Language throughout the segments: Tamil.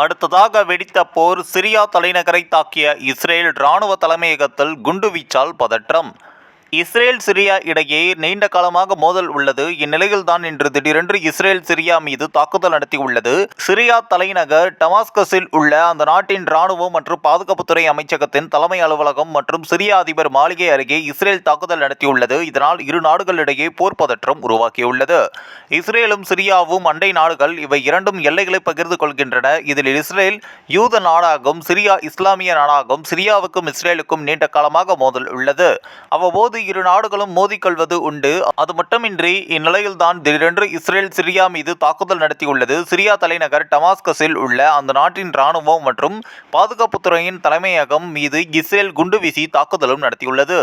அடுத்ததாக வெடித்த போர் சிரியா தலைநகரை தாக்கிய இஸ்ரேல் இராணுவ தலைமையகத்தில் குண்டுவீச்சால் பதற்றம். இஸ்ரேல் சிரியா இடையே நீண்ட காலமாக மோதல் உள்ளது. இந்நிலையில்தான் இன்று திடீரென்று இஸ்ரேல் சிரியா மீது தாக்குதல் நடத்தியுள்ளது. சிரியா தலைநகர் டமாஸ்கஸில் உள்ள அந்த நாட்டின் இராணுவம் மற்றும் பாதுகாப்புத்துறை அமைச்சகத்தின் தலைமை அலுவலகம் மற்றும் சிரியா அதிபர் மாளிகை அருகே இஸ்ரேல் தாக்குதல் நடத்தியுள்ளது. இதனால் இரு நாடுகளிடையே போர் பதற்றம் உருவாக்கியுள்ளது இஸ்ரேலும் சிரியாவும் அண்டை நாடுகள் இவை இரண்டும் எல்லைகளை பகிர்ந்து கொள்கின்றன. இதில் இஸ்ரேல் யூத நாடாகும் சிரியா இஸ்லாமிய நாடாகும் சிரியாவுக்கும் இஸ்ரேலுக்கும் நீண்ட காலமாக மோதல் உள்ளது. அவ்வப்போது இரு நாடுகளும் மோதிக்கொள்வது உண்டு. அது மட்டுமின்றி இந்நிலையில்தான் திடீரென்று இஸ்ரேல் சிரியா மீது தாக்குதல் நடத்தியுள்ளது. சிரியா தலைநகர் டமாஸ்கஸில் உள்ள அந்த நாட்டின் இராணுவம் மற்றும் பாதுகாப்புத்துறையின் தலைமையகம் மீது இஸ்ரேல் குண்டு வீசி தாக்குதலும் நடத்தியுள்ளது.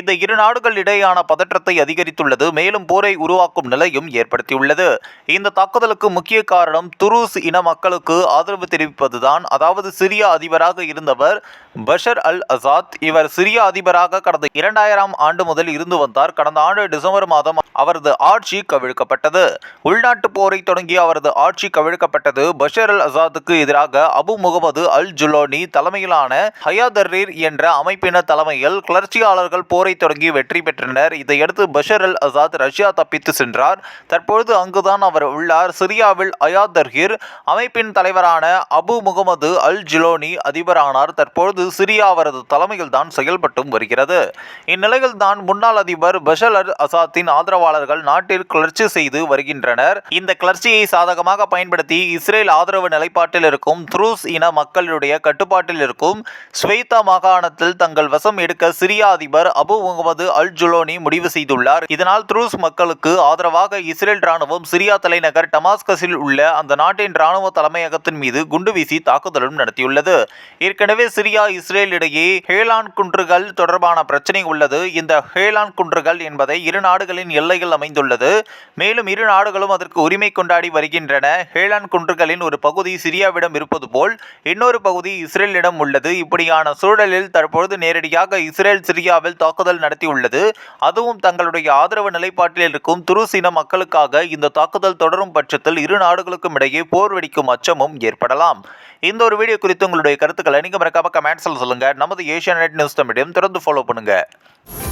இந்த இரு நாடுகள் இடையேயான பதற்றத்தை அதிகரித்துள்ளது. மேலும் போரை உருவாக்கும் நிலையும் ஏற்படுத்தியுள்ளது. இந்த தாக்குதலுக்கு முக்கிய காரணம் துருஸ் இன மக்களுக்கு ஆதரவு தெரிவிப்பதுதான். அதாவது சிரியா அதிபராக இருந்தவர் பஷர் அல் அசாத் இவர் சிரியா அதிபராக கடந்த இரண்டாயிரம் ஆண்டு முதல் இருந்து வந்தார். கடந்த ஆண்டு டிசம்பர் மாதம் அவரது ஆட்சி கவிழ்க்கப்பட்டது. உள்நாட்டு போரை தொடங்கி அவரது ஆட்சி கவிழ்க்கப்பட்டது. பஷர் அல் அசாத்துக்கு எதிராக அபு முகமது அல் ஜுலோனி தலைமையிலான ஹயாதர்ரீர் என்ற அமைப்பினர் தலைமையில் கிளர்ச்சியாளர்கள் போரை தொடங்கி வெற்றி பெற்றனர். இதையடுத்து பஷர் அல் அசாத் ரஷ்யா தப்பித்து சென்றார். தற்பொழுது அங்குதான் அவர் உள்ளார். சிரியாவில் அயாதர்ஹிர் அமைப்பின் தலைவரான அபு முகமது அல் ஜிலோனி அதிபரானார். தற்பொழுது சிரியா அவரது தலைமையில் தான் செயல்பட்டும் வருகிறது. இந்நிலையில் தான் முன்னாள் அதிபர் பஷர் அல் அசாத்தின் ஆதரவாளர்கள் நாட்டில் கிளர்ச்சி செய்து வருகின்றனர். இந்த கிளர்ச்சியை சாதகமாக பயன்படுத்தி இஸ்ரேல் ஆதரவு நிலைப்பாட்டில் இருக்கும் த்ரூஸ் இன மக்களுடைய கட்டுப்பாட்டில் இருக்கும் ஸ்வேதா மாகாணத்தில் தங்கள் வசம் எடுக்க சிரியா அதிபர் அபு முகமது அல் ஜுலோனி முடிவு செய்துள்ளார். இதனால் த்ரூஸ் மக்களுக்கு ஆதரவாக இஸ்ரேல் ராணுவம் சிரியா தலைநகர் டமாஸ்கஸில் உள்ள அந்த நாட்டின் ராணுவ தலைமையகத்தின் மீது குண்டு வீசி தாக்குதலும் நடத்தியுள்ளது. ஏற்கனவே சிரியா இஸ்ரேல் இடையே ஹேலான் குன்றுகள் தொடர்பான பிரச்சனை உள்ளது. இந்த ஹேலான் குன்றுகள் என்பதை இரு நாடுகளின் எல்லைகள் அமைந்துள்ளது. மேலும் இரு நாடுகளும் அதற்கு உரிமை கொண்டாடி வருகின்றன. ஹேலான் குன்றுகளின் ஒரு பகுதி சிரியாவிடம் இருப்பது போல் இன்னொரு பகுதி இஸ்ரேலிடம் உள்ளது. இப்படியான சூழலில் தற்பொழுது நேரடியாக இஸ்ரேல் சிரியாவில் தாக்குதல் நடத்தியுள்ளது. அதுவும் தங்களுடைய ஆதரவு நிலைப்பாட்டில் இருக்கும் துருசின மக்களுக்காக இந்த தாக்குதல் தொடரும் பட்சத்தில் இரு நாடுகளுக்கும் இடையே போர் வெடிக்கும் அச்சமும் ஏற்படலாம். இந்த ஒரு வீடியோ குறித்து உங்களுடைய கருத்துக்களை நீங்கள் மறக்காம கமெண்ட்ஸில் சொல்லுங்கள் நமது ஏஷியா நெட் நியூஸ் தமிழையும் தொடர்ந்து ஃபாலோ பண்ணுங்கள்